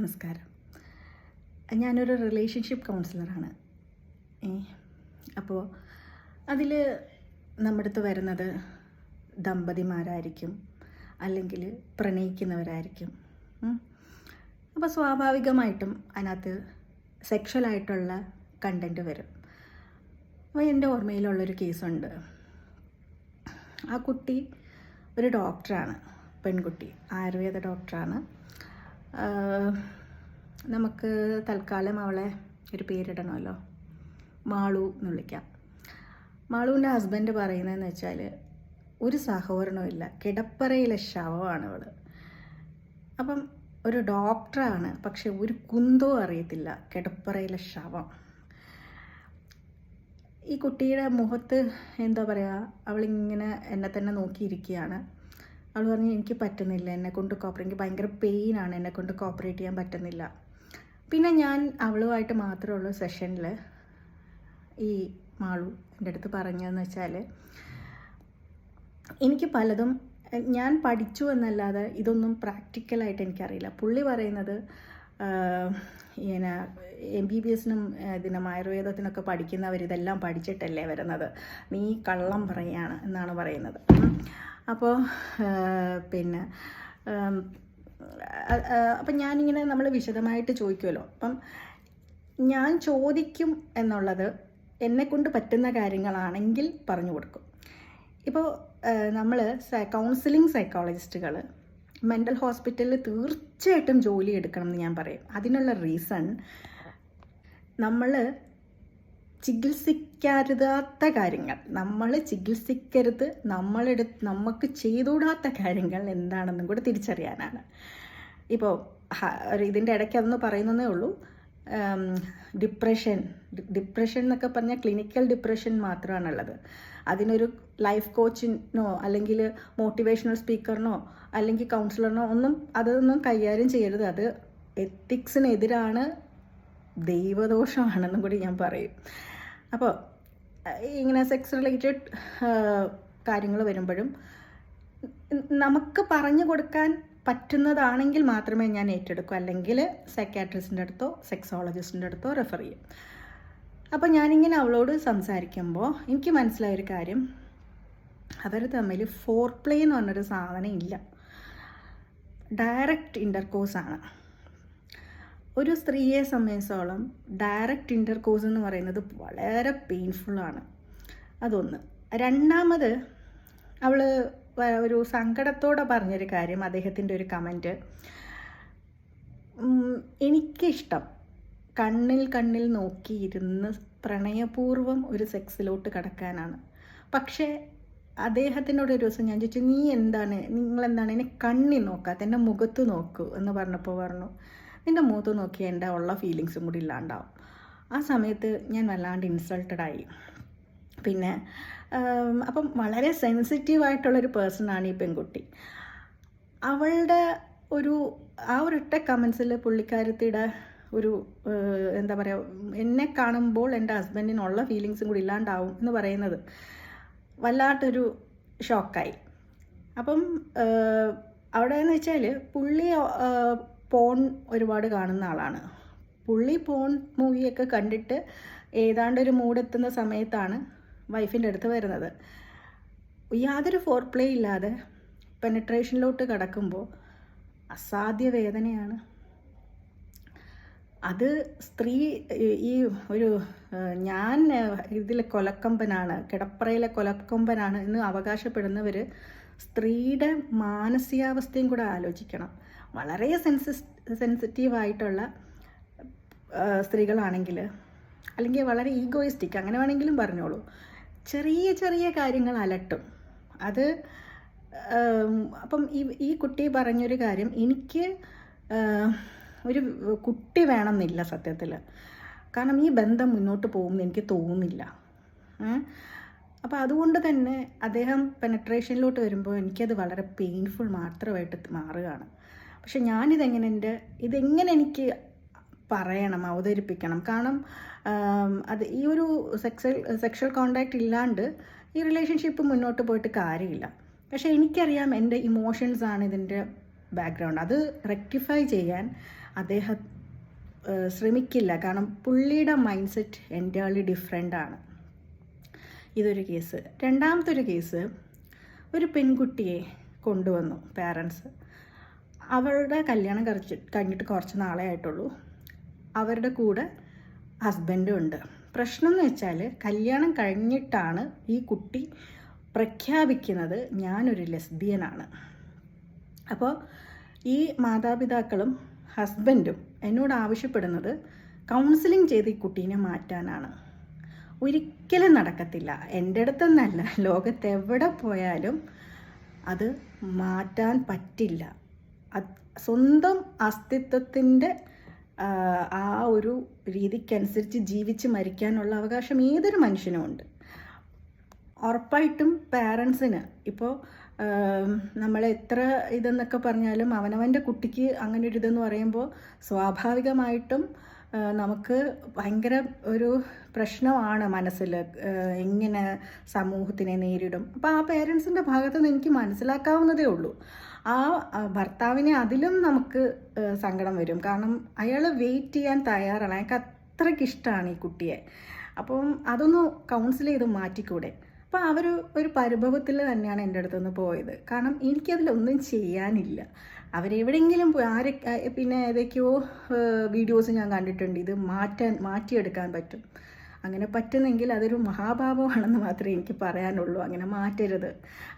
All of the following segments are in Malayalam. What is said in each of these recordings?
നമസ്കാരം. ഞാനൊരു റിലേഷൻഷിപ്പ് കൗൺസിലറാണ് അപ്പോൾ അതിൽ നമ്മുടെ അടുത്ത് വരുന്നത് ദമ്പതിമാരായിരിക്കും അല്ലെങ്കിൽ പ്രണയിക്കുന്നവരായിരിക്കും. അപ്പോൾ സ്വാഭാവികമായിട്ടും അതിനകത്ത് സെക്ഷലായിട്ടുള്ള കണ്ടന്റ് വരും. അപ്പോൾ എന്റെ ഓർമ്മയിലുള്ളൊരു കേസുണ്ട് ആ കുട്ടി ഒരു ഡോക്ടറാണ് പെൺകുട്ടി ആയുർവേദ ഡോക്ടറാണ് നമുക്ക് തൽക്കാലം അവളെ ഒരു പേരിടണമല്ലോ. മാളു എന്ന് വിളിക്കാം. മാളുവിന്റെ ഹസ്ബൻഡ് പറയുന്നതെന്ന് വെച്ചാൽ ഒരു സഹോദരണമില്ല കിടപ്പറയിലെ ശവമാണ് അവൾ അപ്പം ഒരു ഡോക്ടറാണ് പക്ഷെ ഒരു കുന്തോ അറിയത്തില്ല കിടപ്പറയിലെ ശവം. ഈ കുട്ടിയുടെ മുഖത്ത് എന്താ പറയുക അവളിങ്ങനെ എന്നെ തന്നെ നോക്കിയിരിക്കുകയാണ്. അവൾ പറഞ്ഞു എനിക്ക് പറ്റുന്നില്ല. എന്നെ കൊണ്ട് കോപ്പറേറ്റ് എനിക്ക് ഭയങ്കര പെയിനാണ് എന്നെ കൊണ്ട് കോപ്പറേറ്റ് ചെയ്യാൻ പറ്റുന്നില്ല. പിന്നെ ഞാൻ അവളുമായിട്ട് മാത്രമേ ഉള്ളൂ സെഷനിൽ ഈ മാളു എന്റെ അടുത്ത് പറഞ്ഞതെന്ന് വെച്ചാൽ എനിക്ക് പലതും ഞാൻ പഠിച്ചു എന്നല്ലാതെ ഇതൊന്നും പ്രാക്ടിക്കലായിട്ട് എനിക്കറിയില്ല. പുള്ളി പറയുന്നത് ഇങ്ങനെ എം ബി ബി എസിനും ഇതിനും ആയുർവേദത്തിനൊക്കെ പഠിക്കുന്നവർ ഇതെല്ലാം പഠിച്ചിട്ടല്ലേ വരുന്നത്. നീ കള്ളം പറയാണ് എന്നാണ് പറയുന്നത്. അപ്പോൾ പിന്നെ അപ്പം ഞാനിങ്ങനെ നമ്മൾ വിശദമായിട്ട് ചോദിക്കുമല്ലോ അപ്പം ഞാൻ ചോദിക്കും എന്നുള്ളത് എന്നെക്കൊണ്ട് പറ്റുന്ന കാര്യങ്ങളാണെങ്കിൽ പറഞ്ഞു കൊടുക്കും. ഇപ്പോൾ നമ്മൾ കൗൺസിലിംഗ് സൈക്കോളജിസ്റ്റുകൾ മെന്റൽ ഹോസ്പിറ്റലിൽ തീർച്ചയായിട്ടും ജോലി എടുക്കണം എന്ന് ഞാൻ പറയും. അതിനുള്ള റീസൺ നമ്മൾ ചികിത്സിക്കരുതാത്ത കാര്യങ്ങൾ നമ്മൾ ചികിത്സിക്കരുത് നമ്മളെടു നമുക്ക് ചെയ്തുകൂടാത്ത കാര്യങ്ങൾ എന്താണെന്നും കൂടെ തിരിച്ചറിയാനാണ്. ഇപ്പോൾ ഇതിന്റെ ഇടയ്ക്ക് അതൊന്ന് പറയുന്നതേ ഉള്ളൂ. ഡിപ്രഷൻ ഡിപ്രഷൻ എന്നൊക്കെ പറഞ്ഞാൽ ക്ലിനിക്കൽ ഡിപ്രഷൻ മാത്രമാണുള്ളത്. അതിനൊരു ലൈഫ് കോച്ചിനോ അല്ലെങ്കിൽ മോട്ടിവേഷണൽ സ്പീക്കറിനോ അല്ലെങ്കിൽ കൗൺസിലറിനോ ഒന്നും അതൊന്നും കൈകാര്യം ചെയ്യരുത്. അത് എത്തിക്സിനെതിരാണ് ദൈവദോഷമാണെന്നും കൂടി ഞാൻ പറയും. അപ്പോൾ ഇങ്ങനെ സെക്സ് റിലേറ്റഡ് കാര്യങ്ങൾ വരുമ്പോഴും നമുക്ക് പറഞ്ഞു കൊടുക്കാൻ പറ്റുന്നതാണെങ്കിൽ മാത്രമേ ഞാൻ ഏറ്റെടുക്കൂ. അല്ലെങ്കിൽ സൈക്കാട്രിസ്റ്റിന്റെ അടുത്തോ സെക്സോളജിസ്റ്റിന്റെ അടുത്തോ റെഫർ ചെയ്യും. അപ്പോൾ ഞാനിങ്ങനെ അവളോട് സംസാരിക്കുമ്പോൾ എനിക്ക് മനസ്സിലായൊരു കാര്യം. അവർ തമ്മിൽ ഫോർ പ്ലേ എന്ന് പറഞ്ഞൊരു സാധനം ഇല്ല. ഡയറക്റ്റ് ഇന്റർകോഴ്സാണ് ഒരു സ്ത്രീയെ സംബന്ധിച്ചോളം ഡയറക്റ്റ് ഇന്റർകോഴ്സ് എന്ന് പറയുന്നത് വളരെ പെയിൻഫുള്ളാണ് അതൊന്ന്. രണ്ടാമത് അവൾ ഒരു സങ്കടത്തോടെ പറഞ്ഞൊരു കാര്യം അദ്ദേഹത്തിന്റെ ഒരു കമന്റ് എനിക്കിഷ്ടം. കണ്ണിൽ കണ്ണിൽ നോക്കിയിരുന്ന് പ്രണയപൂർവം ഒരു സെക്സിലോട്ട് കടക്കാനാണ്. പക്ഷേ അദ്ദേഹത്തിനോട് ഒരു ദിവസം ഞാൻ ചോദിച്ചു നീ എന്താണ്? നിങ്ങൾ എന്താണ് എന്നെ കണ്ണിൽ നോക്കാത്ത എന്റെ മുഖത്ത് നോക്കൂ എന്ന് പറഞ്ഞപ്പോൾ പറഞ്ഞു നിന്റെ മുഖത്ത് നോക്കി എന്റെ ഉള്ള ഫീലിങ്സും കൂടി ഇല്ലാണ്ടാവും. ആ സമയത്ത് ഞാൻ വല്ലാണ്ട് ഇൻസൾട്ടഡായി പിന്നെ അപ്പം വളരെ സെൻസിറ്റീവ് ആയിട്ടുള്ളൊരു പേഴ്സണാണ് ഈ പെൺകുട്ടി. അവളുടെ ഒരു ആ ഒരു ഒറ്റ കമൻസിൽ പുള്ളിക്കാരത്തിയുടെ ഒരു എന്താ പറയുക എന്നെ കാണുമ്പോൾ എന്റെ ഹസ്ബൻഡിനുള്ള ഫീലിങ്സും കൂടി ഇല്ലാണ്ടാവും എന്ന് പറയുന്നത് വല്ലാത്തൊരു ഷോക്കായി അപ്പം അവിടെ എന്ന് വെച്ചാൽ പുള്ളി പോൺ ഒരുപാട് കാണുന്ന ആളാണ്. പുള്ളി പോൺ മൂവിയൊക്കെ കണ്ടിട്ട് ഏതാണ്ട് ഒരു മൂടെത്തുന്ന സമയത്താണ് വൈഫിന്റെ അടുത്ത് വരുന്നത്. യാതൊരു ഫോർ പ്ലേ ഇല്ലാതെ പെനട്രേഷനിലോട്ട് കടക്കുമ്പോൾ അസാധ്യ വേദനയാണ്. അത് സ്ത്രീ ഈ- ഒരു ഞാൻ ഇതിലെ കൊലക്കമ്പനാണ് കിടപ്പറയിലെ കൊലക്കമ്പനാണ് എന്ന് അവകാശപ്പെടുന്നവർ സ്ത്രീയുടെ മാനസികാവസ്ഥയും കൂടെ ആലോചിക്കണം. വളരെ സെൻസി സെൻസിറ്റീവായിട്ടുള്ള സ്ത്രീകളാണെങ്കിൽ അല്ലെങ്കിൽ വളരെ ഈഗോയിസ്റ്റിക് അങ്ങനെ വേണമെങ്കിലും പറഞ്ഞോളൂ. ചെറിയ ചെറിയ കാര്യങ്ങൾ അലട്ടും. അത് അപ്പം ഈ ഈ കുട്ടി പറഞ്ഞൊരു കാര്യം എനിക്ക് ഒരു കുട്ടി വേണമെന്നില്ല സത്യത്തിൽ കാരണം ഈ ബന്ധം മുന്നോട്ട് പോകുമെന്ന് എനിക്ക് തോന്നുന്നില്ല. അപ്പോൾ അതുകൊണ്ട് തന്നെ അദ്ദേഹം പെനട്രേഷനിലോട്ട് വരുമ്പോൾ എനിക്കത് വളരെ പെയിൻഫുൾ മാത്രമായിട്ട് മാറുകയാണ്. പക്ഷെ ഞാനിതെങ്ങനെ എന്റെ ഇതെങ്ങനെ എനിക്ക് പറയണം അവതരിപ്പിക്കണം? കാരണം അത് ഈ ഒരു സെക്സൽ സെക്ഷൽ കോണ്ടാക്റ്റ് ഇല്ലാണ്ട് ഈ റിലേഷൻഷിപ്പ് മുന്നോട്ട് പോയിട്ട് കാര്യമില്ല. പക്ഷേ എനിക്കറിയാം എന്റെ ഇമോഷൻസാണ് ഇതിന്റെ ബാക്ക്ഗ്രൗണ്ട് അത് റെക്ടിഫൈ ചെയ്യാൻ അദ്ദേഹം ശ്രമിക്കില്ല. കാരണം പുള്ളിയുടെ മൈൻഡ് സെറ്റ് എന്റയർലി ഡിഫറെന്റ് ആണ്. ഇതൊരു കേസ് രണ്ടാമത്തെ ഒരു കേസ് ഒരു പെൺകുട്ടിയെ കൊണ്ടുവന്നു പാരൻസ് അവളുടെ കല്യാണം കഴിച്ച് കഴിഞ്ഞിട്ട് കുറച്ച് നാളേ ആയിട്ടുള്ളൂ. അവരുടെ കൂടെ ഹസ്ബൻഡും ഉണ്ട്. പ്രശ്നം എന്ന് വെച്ചാൽ കല്യാണം കഴിഞ്ഞിട്ടാണ് ഈ കുട്ടി പ്രഖ്യാപിക്കുന്നത് ഞാനൊരു ലെസ്ബിയനാണ് അപ്പോൾ ഈ മാതാപിതാക്കളും ഹസ്ബൻഡും എന്നോട് ആവശ്യപ്പെടുന്നത് കൗൺസിലിംഗ് ചെയ്ത് ഈ കുട്ടീനെ മാറ്റാനാണ്. ഒരിക്കലും നടക്കത്തില്ല. എന്റെ അടുത്തെന്നല്ല. ലോകത്ത് എവിടെ പോയാലും അത് മാറ്റാൻ പറ്റില്ല. സ്വന്തം അസ്തിത്വത്തിന്റെ ആ ഒരു രീതിക്കനുസരിച്ച് ജീവിച്ച് മരിക്കാനുള്ള അവകാശം ഏതൊരു മനുഷ്യനുമുണ്ട് ഉറപ്പായിട്ടും പാരൻസിന് ഇപ്പോൾ നമ്മൾ എത്ര ഇതെന്നൊക്കെ പറഞ്ഞാലും അവനവന്റെ കുട്ടിക്ക് അങ്ങനെ ഒരു ഇതെന്ന് പറയുമ്പോൾ സ്വാഭാവികമായിട്ടും നമുക്ക് ഭയങ്കര ഒരു പ്രശ്നമാണ് മനസ്സിൽ എങ്ങനെ സമൂഹത്തിനെ നേരിടും. അപ്പോൾ ആ പേരൻസിന്റെ ഭാഗത്ത് നിന്ന് എനിക്ക് മനസ്സിലാക്കാവുന്നതേ ഉള്ളൂ. ആ ഭർത്താവിനെ അതിലും നമുക്ക് സങ്കടം വരും. കാരണം അയാൾ വെയിറ്റ് ചെയ്യാൻ തയ്യാറാണ്. അയാൾക്ക് അത്രയ്ക്ക് ഇഷ്ടമാണ് ഈ കുട്ടിയെ. അപ്പം അതൊന്ന് കൗൺസിൽ ചെയ്ത് മാറ്റിക്കൂടെ? അപ്പോൾ അവർ ഒരു പരിഭവത്തിൽ തന്നെയാണ് എന്റെ അടുത്ത് നിന്ന് പോയത്. കാരണം എനിക്കതിലൊന്നും ചെയ്യാനില്ല. അവരെവിടെയെങ്കിലും പോയി ആരെ പിന്നെ ഏതൊക്കെയോ വീഡിയോസ് ഞാൻ കണ്ടിട്ടുണ്ട്. ഇത് മാറ്റാൻ മാറ്റിയെടുക്കാൻ പറ്റും. അങ്ങനെ പറ്റുന്നെങ്കിൽ അതൊരു മഹാഭാവമാണെന്ന് മാത്രമേ എനിക്ക് പറയാനുള്ളൂ. അങ്ങനെ മാറ്റരുത്.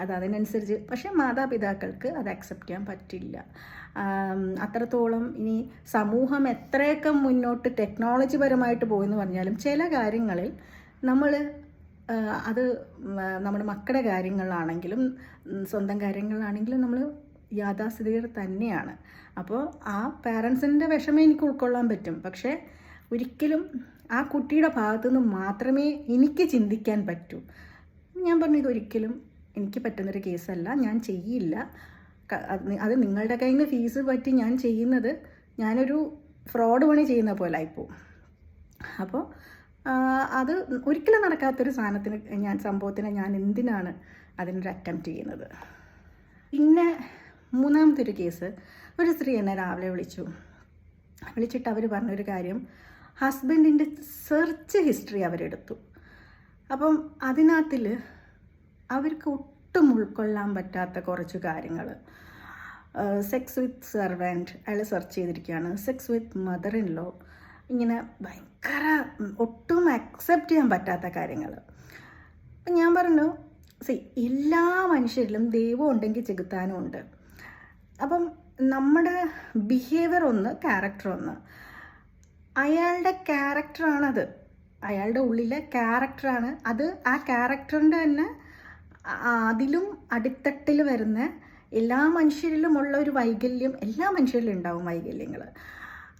അത് അതിനനുസരിച്ച് പക്ഷേ മാതാപിതാക്കൾക്ക് അത് അക്സെപ്റ്റ് ചെയ്യാൻ പറ്റില്ല. അത്രത്തോളം ഇനി സമൂഹം എത്രയൊക്കെ മുന്നോട്ട് ടെക്നോളജി പരമായിട്ട് പോയെന്ന് പറഞ്ഞാലും ചില കാര്യങ്ങളിൽ നമ്മൾ അത് നമ്മുടെ മക്കളുടെ കാര്യങ്ങളാണെങ്കിലും സ്വന്തം കാര്യങ്ങളാണെങ്കിലും നമ്മൾ യാഥാസ്ഥിതികർ തന്നെയാണ്. അപ്പോൾ ആ പാരൻസിന്റെ വിഷമം എനിക്ക് ഉൾക്കൊള്ളാൻ പറ്റും. പക്ഷേ ഒരിക്കലും ആ കുട്ടിയുടെ ഭാഗത്തു നിന്ന് മാത്രമേ എനിക്ക് ചിന്തിക്കാൻ പറ്റൂ. ഞാൻ പറഞ്ഞു ഒരിക്കലും എനിക്ക് പറ്റുന്നൊരു കേസല്ല. ഞാൻ ചെയ്യില്ല. അത് നിങ്ങളുടെ കയ്യിൽ നിന്ന് ഫീസ് പറ്റി ഞാൻ ചെയ്യുന്നത് ഞാനൊരു ഫ്രോഡ് പണി ചെയ്യുന്ന പോലെ ആയിപ്പോവും. അപ്പോൾ അത് ഒരിക്കലും നടക്കാത്തൊരു സാധനത്തിന് ഞാൻ സംഭവത്തിന് ഞാൻ എന്തിനാണ് അതിനൊരു അറ്റംപ്റ്റ് ചെയ്യുന്നത്? പിന്നെ മൂന്നാമത്തെ ഒരു കേസ് ഒരു സ്ത്രീ എന്നെ രാവിലെ വിളിച്ചു. വിളിച്ചിട്ട് അവർ പറഞ്ഞൊരു കാര്യം. ഹസ്ബൻഡിന്റെ സെർച്ച് ഹിസ്റ്ററി അവരെടുത്തു. അപ്പം അതിനകത്തിൽ അവർക്ക് ഒട്ടും ഉൾക്കൊള്ളാൻ പറ്റാത്ത കുറച്ച് കാര്യങ്ങൾ സെക്സ് വിത്ത് സെർവന്റ് അയാൾ സെർച്ച് ചെയ്തിരിക്കുകയാണ്. Sex with mother in law ഇങ്ങനെ ഭയങ്കര ഒട്ടും അക്സെപ്റ്റ് ചെയ്യാൻ പറ്റാത്ത കാര്യങ്ങൾ അപ്പം ഞാൻ പറഞ്ഞു സി എല്ലാ മനുഷ്യരിലും ദൈവം ഉണ്ടെങ്കിൽ ചെകുത്താനും ഉണ്ട്. അപ്പം നമ്മുടെ ബിഹേവിയർ ഒന്ന് ക്യാരക്ടർ ഒന്ന്. അയാളുടെ ക്യാരക്ടറാണത് അയാളുടെ ഉള്ളിലെ ക്യാരക്ടറാണ് അത് ആ ക്യാരക്ടറിന്റെ തന്നെ അതിലും അടിത്തട്ടിൽ വരുന്ന എല്ലാ മനുഷ്യരിലുമുള്ള ഒരു വൈകല്യം എല്ലാ മനുഷ്യരിലും ഉണ്ടാവും വൈകല്യങ്ങൾ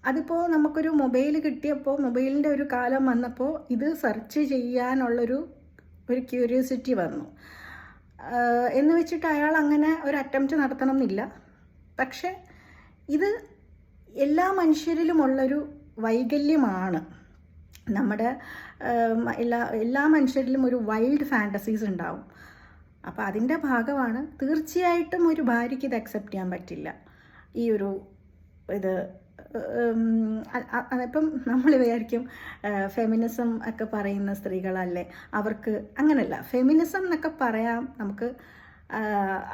അതിപ്പോൾ നമുക്കൊരു മൊബൈൽ കിട്ടിയപ്പോൾ മൊബൈലിന്റെ ഒരു കാലം വന്നപ്പോൾ ഇത് സെർച്ച് ചെയ്യാനുള്ളൊരു ഒരു ക്യൂരിയോസിറ്റി വന്നു. എന്ന് വെച്ചിട്ട് അയാൾ അങ്ങനെ ഒരു അറ്റംപ്റ്റ് നടത്തണം എന്നില്ല പക്ഷേ ഇത് എല്ലാ മനുഷ്യരിലുമുള്ളൊരു വൈകല്യമാണ്. നമ്മുടെ എല്ലാ എല്ലാ മനുഷ്യരിലും ഒരു വൈൽഡ് ഫാന്റസീസ് ഉണ്ടാവും. അപ്പോൾ അതിന്റെ ഭാഗമാണ് തീർച്ചയായിട്ടും ഒരു ഭാര്യയ്ക്ക് ഇത് അക്സെപ്റ്റ് ചെയ്യാൻ പറ്റില്ല. ഈ ഒരു ഇത് അതിപ്പം നമ്മൾ വിചാരിക്കും ഫെമിനിസം ഒക്കെ പറയുന്ന സ്ത്രീകളല്ലേ അവർക്ക് അങ്ങനല്ല. ഫെമിനിസം എന്നൊക്കെ പറയാം നമുക്ക്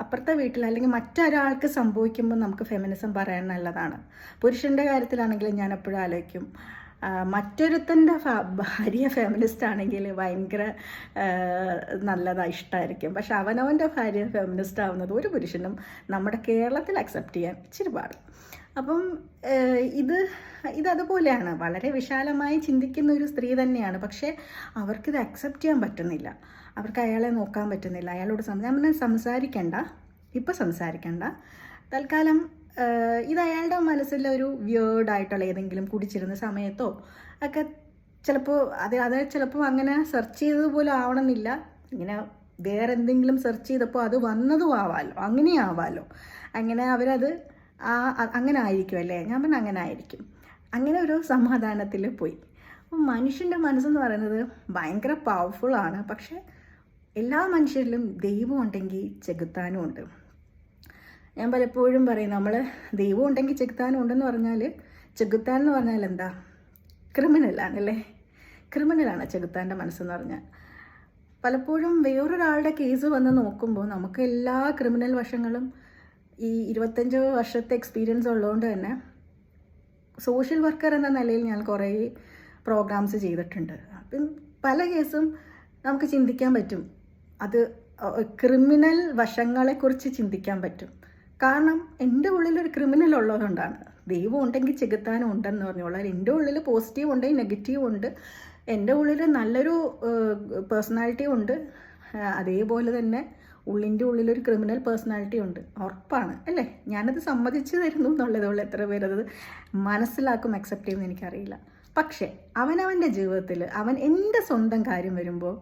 അപ്പുറത്തെ വീട്ടിൽ അല്ലെങ്കിൽ മറ്റൊരാൾക്ക് സംഭവിക്കുമ്പോൾ നമുക്ക് ഫെമിനിസം പറയാൻ നല്ലതാണ്. പുരുഷന്റെ കാര്യത്തിലാണെങ്കിലും ഞാൻ എപ്പോഴും ആലോചിക്കും മറ്റൊരുത്തന്റെ ഭാര്യ ഫെമിനിസ്റ്റ് ആണെങ്കിൽ ഭയങ്കര നല്ലതാണ് നല്ലതാ ഇഷ്ടമായിരിക്കും പക്ഷെ അവനവന്റെ ഭാര്യ ഫെമിനിസ്റ്റ് ആവുന്നത് ഒരു പുരുഷനും നമ്മുടെ കേരളത്തിൽ അക്സെപ്റ്റ് ചെയ്യാൻ ഇച്ചിരി പാടില്ല. അപ്പം ഇത് ഇതതുപോലെയാണ് വളരെ വിശാലമായി ചിന്തിക്കുന്ന ഒരു സ്ത്രീ തന്നെയാണ്. പക്ഷേ അവർക്കിത് അക്സെപ്റ്റ് ചെയ്യാൻ പറ്റുന്നില്ല. അവർക്ക് അയാളെ നോക്കാൻ പറ്റുന്നില്ല. അയാളോട് സംസാരിക്കണ്ട. ഇപ്പം സംസാരിക്കണ്ട. തൽക്കാലം ഇത് അയാളുടെ മനസ്സിലൊരു വേർഡായിട്ടുള്ള ഏതെങ്കിലും കുടിച്ചിരുന്ന സമയത്തോ ഒക്കെ ചിലപ്പോൾ അത് അത് ചിലപ്പോൾ അങ്ങനെ സെർച്ച് ചെയ്തത് പോലും ആവണമെന്നില്ല. ഇങ്ങനെ വേറെ എന്തെങ്കിലും സെർച്ച് ചെയ്തപ്പോൾ അത് വന്നതും ആവാമല്ലോ അങ്ങനെ ആവാമല്ലോ അങ്ങനെ അവരത് ആ അങ്ങനെ ആയിരിക്കും അല്ലേ? ഞാൻ പറഞ്ഞ അങ്ങനെ ആയിരിക്കും. അങ്ങനെ ഒരു സമാധാനത്തിൽ പോയി. മനുഷ്യന്റെ മനസ്സെന്ന് പറയുന്നത് ഭയങ്കര ആണ്. പക്ഷേ എല്ലാ മനുഷ്യരിലും ദൈവം ഉണ്ടെങ്കിൽ ചെകുത്താനും ഉണ്ട്. ഞാൻ പലപ്പോഴും പറയും നമ്മൾ ദൈവം ഉണ്ടെങ്കിൽ ചെകുത്താനും ഉണ്ടെന്ന് പറഞ്ഞാൽ ചെകുത്താൻ എന്ന് പറഞ്ഞാൽ എന്താ? ക്രിമിനലാണല്ലേ ക്രിമിനലാണ് ചെകുത്താന്റെ മനസ്സെന്ന് പറഞ്ഞാൽ. പലപ്പോഴും വേറൊരാളുടെ കേസ് വന്ന് നോക്കുമ്പോൾ നമുക്ക് എല്ലാ ക്രിമിനൽ വശങ്ങളും ഈ ഇരുപത്തഞ്ച് വർഷത്തെ എക്സ്പീരിയൻസ് ഉള്ളതുകൊണ്ട് തന്നെ സോഷ്യൽ വർക്കർ എന്ന നിലയിൽ ഞാൻ കുറേ പ്രോഗ്രാംസ് ചെയ്തിട്ടുണ്ട്. അപ്പം പല കേസും നമുക്ക് ചിന്തിക്കാൻ പറ്റും. അത് ക്രിമിനൽ വശങ്ങളെക്കുറിച്ച് ചിന്തിക്കാൻ പറ്റും. കാരണം എന്റെ ഉള്ളിലൊരു ക്രിമിനൽ ഉള്ളതുകൊണ്ടാണ്. ദൈവം ഉണ്ടെങ്കിൽ ചെകുത്താനും ഉണ്ടെന്ന് പറഞ്ഞോളാം എന്റെ ഉള്ളിൽ പോസിറ്റീവ് ഉണ്ട് നെഗറ്റീവ് ഉണ്ട്. എന്റെ ഉള്ളിൽ നല്ലൊരു പേഴ്സണാലിറ്റി ഉണ്ട്. അതേപോലെ തന്നെ ഉള്ളിന്റെ ഉള്ളിലൊരു ക്രിമിനൽ പേഴ്സണാലിറ്റി ഉണ്ട്. ഉറപ്പാണ് അല്ലേ? ഞാനത് സമ്മതിച്ചു തരുന്നു എന്നുള്ളതുള്ള എത്ര പേരത് മനസ്സിലാക്കും അക്സെപ്റ്റ് ചെയ്യുമെന്ന് എനിക്കറിയില്ല. പക്ഷേ അവനവന്റെ ജീവിതത്തിൽ അവൻ എന്റെ സ്വന്തം കാര്യം വരുമ്പോൾ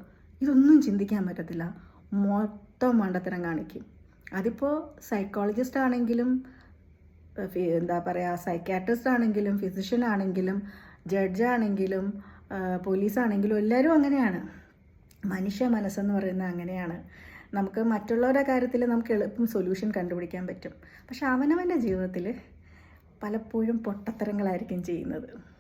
ഇതൊന്നും ചിന്തിക്കാൻ പറ്റത്തില്ല. മൊത്തം മണ്ടത്തരം കാണിക്കും. അതിപ്പോൾ സൈക്കോളജിസ്റ്റ് ആണെങ്കിലും എന്താ പറയുക സൈക്കാട്രിസ്റ്റ് ആണെങ്കിലും ഫിസിഷ്യൻ ആണെങ്കിലും ജഡ്ജ് ആണെങ്കിലും പോലീസ് ആണെങ്കിലും എല്ലാവരും അങ്ങനെയാണ്. മനുഷ്യ മനസ്സെന്ന് പറയുന്നത് അങ്ങനെയാണ്. നമുക്ക് മറ്റുള്ളവരുടെ കാര്യത്തിൽ നമുക്ക് എളുപ്പം സൊല്യൂഷൻ കണ്ടുപിടിക്കാൻ പറ്റും. പക്ഷെ അവനവന്റെ ജീവിതത്തിൽ പലപ്പോഴും പൊട്ടത്തരങ്ങളായിരിക്കും ചെയ്യുന്നത്.